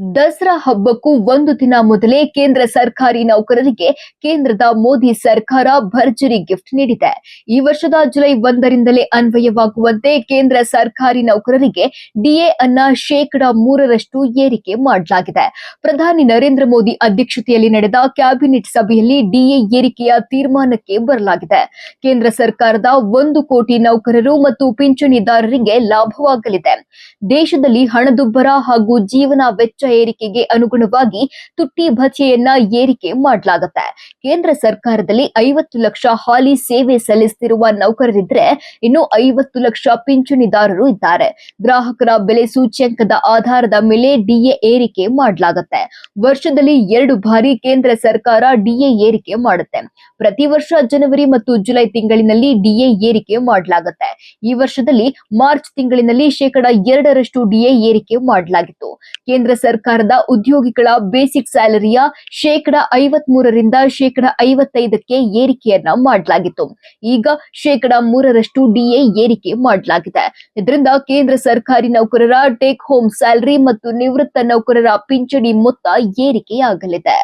ದಸರಾ ಹಬ್ಬಕ್ಕೂ ಒಂದು ದಿನ ಮೊದಲೇ ಕೇಂದ್ರ ಸರ್ಕಾರಿ ನೌಕರರಿಗೆ ಕೇಂದ್ರದ ಮೋದಿ ಸರ್ಕಾರ ಭರ್ಜರಿ ಗಿಫ್ಟ್ ನೀಡಿದೆ. ಈ ವರ್ಷದ ಜುಲೈ ಒಂದರಿಂದಲೇ ಅನ್ವಯವಾಗುವಂತೆ ಕೇಂದ್ರ ಸರ್ಕಾರಿ ನೌಕರರಿಗೆ ಡಿಎ ಅನ್ನ ಶೇಕಡ ಮೂರರಷ್ಟು ಏರಿಕೆ ಮಾಡಲಾಗಿದೆ. ಪ್ರಧಾನಿ ನರೇಂದ್ರ ಮೋದಿ ಅಧ್ಯಕ್ಷತೆಯಲ್ಲಿ ನಡೆದ ಕ್ಯಾಬಿನೆಟ್ ಸಭೆಯಲ್ಲಿ ಡಿಎ ಏರಿಕೆಯ ತೀರ್ಮಾನಕ್ಕೆ ಬರಲಾಗಿದೆ. ಕೇಂದ್ರ ಸರ್ಕಾರದ ಒಂದು ಕೋಟಿ ನೌಕರರು ಮತ್ತು ಪಿಂಚಣಿದಾರರಿಗೆ ಲಾಭವಾಗಲಿದೆ. ದೇಶದಲ್ಲಿ ಹಣದುಬ್ಬರ ಹಾಗೂ ಜೀವನ ವೆಚ್ಚ ಏರಿಕೆಗೆ ಅನುಗುಣವಾಗಿ ತುಟ್ಟಿ ಭತ್ಯೆಯನ್ನ ಏರಿಕೆ ಮಾಡಲಾಗುತ್ತೆ. ಕೇಂದ್ರ ಸರ್ಕಾರದಲ್ಲಿ ಐವತ್ತು ಲಕ್ಷ ಹಾಲಿ ಸೇವೆ ಸಲ್ಲಿಸುತ್ತಿರುವ ನೌಕರರಿದ್ರೆ ಇನ್ನು ಐವತ್ತು ಲಕ್ಷ ಪಿಂಚಣಿದಾರರು ಇದ್ದಾರೆ. ಗ್ರಾಹಕರ ಬೆಲೆ ಸೂಚ್ಯಂಕದ ಆಧಾರದ ಮೇಲೆ ಡಿಎ ಏರಿಕೆ ಮಾಡಲಾಗುತ್ತೆ. ವರ್ಷದಲ್ಲಿ ಎರಡು ಬಾರಿ ಕೇಂದ್ರ ಸರ್ಕಾರ ಡಿಎ ಏರಿಕೆ ಮಾಡುತ್ತೆ. ಪ್ರತಿ ವರ್ಷ ಜನವರಿ ಮತ್ತು ಜುಲೈ ತಿಂಗಳಿನಲ್ಲಿ ಡಿಎ ಏರಿಕೆ ಮಾಡಲಾಗುತ್ತೆ. ಈ ವರ್ಷದಲ್ಲಿ ಮಾರ್ಚ್ ತಿಂಗಳಿನಲ್ಲಿ ಶೇಕಡಾ ಎರಡರಷ್ಟು ಡಿಎ ಏರಿಕೆ ಮಾಡಲಾಗಿತ್ತು. ಕೇಂದ್ರ ಸರ್ಕಾರದ ಉದ್ಯೋಗಿಗಳ ಬೇಸಿಕ್ ಸ್ಯಾಲರಿಯ ಶೇಕಡ ಐವತ್ ಮೂರರಿಂದ ಶೇಕಡ ಐವತ್ತೈದಕ್ಕೆ ಏರಿಕೆಯನ್ನ ಮಾಡಲಾಗಿತ್ತು. ಈಗ ಶೇಕಡ ಮೂರರಷ್ಟು ಡಿಎ ಏರಿಕೆ ಮಾಡಲಾಗಿದೆ. ಇದರಿಂದ ಕೇಂದ್ರ ಸರ್ಕಾರಿ ನೌಕರರ ಟೇಕ್ ಹೋಮ್ ಸ್ಯಾಲರಿ ಮತ್ತು ನಿವೃತ್ತ ನೌಕರರ ಪಿಂಚಣಿ ಮೊತ್ತ ಏರಿಕೆಯಾಗಲಿದೆ.